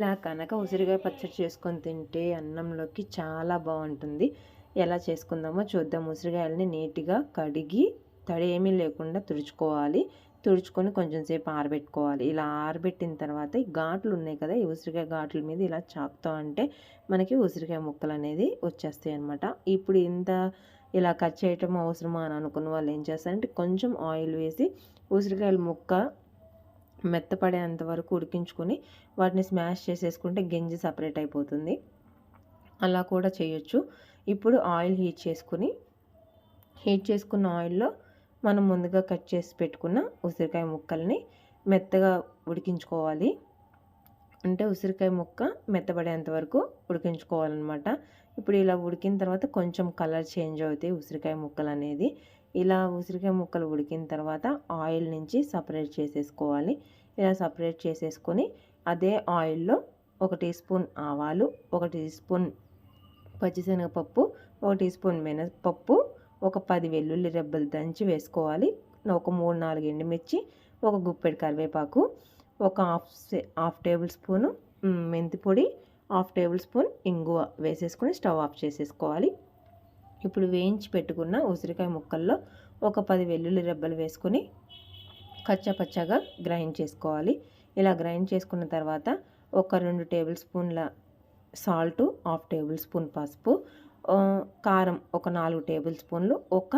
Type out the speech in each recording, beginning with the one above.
ఇలా కనుక ఉసిరికాయ పచ్చడి చేసుకొని తింటే అన్నంలోకి చాలా బాగుంటుంది. ఎలా చేసుకుందామో చూద్దాం. ఉసిరికాయలని నీట్గా కడిగి తడి ఏమీ లేకుండా తుడుచుకోవాలి. తుడుచుకొని కొంచెం సేపు ఆరబెట్టుకోవాలి. ఇలా ఆరబెట్టిన తర్వాత ఈ ఘాట్లు ఉన్నాయి కదా ఈ ఉసిరికాయ ఘాట్ల మీద ఇలా చాకుతో అంటే మనకి ఉసిరికాయ ముక్కలు అనేది వచ్చేస్తాయి అనమాట ఇప్పుడు ఇంత ఇలా కట్ చేయటం అవసరమా అని అనుకున్న వాళ్ళు ఏం చేస్తారంటే కొంచెం ఆయిల్ వేసి ఉసిరికాయల ముక్క మెత్తపడేంత వరకు ఉడికించుకొని వాటిని స్మాష్ చేసేసుకుంటే గింజ సపరేట్ అయిపోతుంది. అలా కూడా చేయొచ్చు. ఇప్పుడు ఆయిల్ హీట్ చేసుకుని హీట్ చేసుకున్న ఆయిల్లో మనం ముందుగా కట్ చేసి పెట్టుకున్న ఉసిరికాయ ముక్కల్ని మెత్తగా ఉడికించుకోవాలి. అంటే ఉసిరికాయ ముక్క మెత్తబడేంత వరకు ఉడికించుకోవాలన్నమాట. ఇప్పుడు ఇలా ఉడికిన తర్వాత కొంచెం కలర్ చేంజ్ అవుతాయి ఉసిరికాయ ముక్కలు అనేది ఇలా ఉసిరికాయ ముక్కలు ఉడికిన తర్వాత ఆయిల్ నుంచి సపరేట్ చేసేసుకోవాలి. ఇలా సపరేట్ చేసేసుకొని అదే ఆయిల్లో ఒక టీ స్పూన్ ఆవాలు ఒక టీ స్పూన్ పచ్చిశనగపప్పు ఒక టీ స్పూన్ మినపప్పు ఒక పది వెల్లుల్లి రెబ్బలు దంచి వేసుకోవాలి. ఒక మూడు నాలుగు ఎండుమిర్చి ఒక గుప్పెడు కరివేపాకు ఒక హాఫ్ హాఫ్ టేబుల్ స్పూను మెంతి పొడి హాఫ్ టేబుల్ స్పూన్ ఇంగువ వేసేసుకొని స్టవ్ ఆఫ్ చేసేసుకోవాలి. ఇప్పుడు వేయించి పెట్టుకున్న ఉసిరికాయ ముక్కల్లో ఒక పది వెల్లుల్లి రెబ్బలు వేసుకొని కచ్చపచ్చగా గ్రైండ్ చేసుకోవాలి. ఇలా గ్రైండ్ చేసుకున్న తర్వాత ఒక రెండు టేబుల్ స్పూన్ల సాల్ట్ హాఫ్ టేబుల్ స్పూన్ పసుపు కారం ఒక నాలుగు టేబుల్ స్పూన్లు ఒక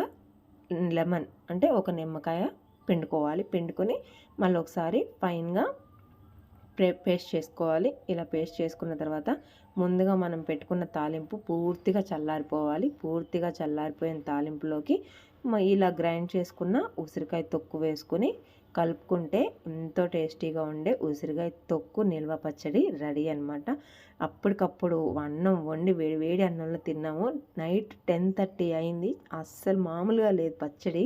లెమన్ అంటే ఒక నిమ్మకాయ పిండుకోవాలి. పిండుకొని మళ్ళీ ఒకసారి ఫైన్గా పేస్ట్ చేసుకోవాలి. ఇలా పేస్ట్ చేసుకున్న తర్వాత ముందుగా మనం పెట్టుకున్న తాలింపు పూర్తిగా చల్లారిపోవాలి. పూర్తిగా చల్లారిపోయిన తాలింపులోకి ఇలా గ్రైండ్ చేసుకున్న ఉసిరికాయ తొక్కు వేసుకుని కలుపుకుంటే ఎంతో టేస్టీగా ఉండే ఉసిరికాయ తొక్కు నిల్వ పచ్చడి రెడీ అనమాట అప్పటికప్పుడు అన్నం వండి వేడి వేడి అన్నంలో తిన్నాము. నైట్ టెన్ థర్టీ అయింది. అస్సలు మామూలుగా లేదు పచ్చడి.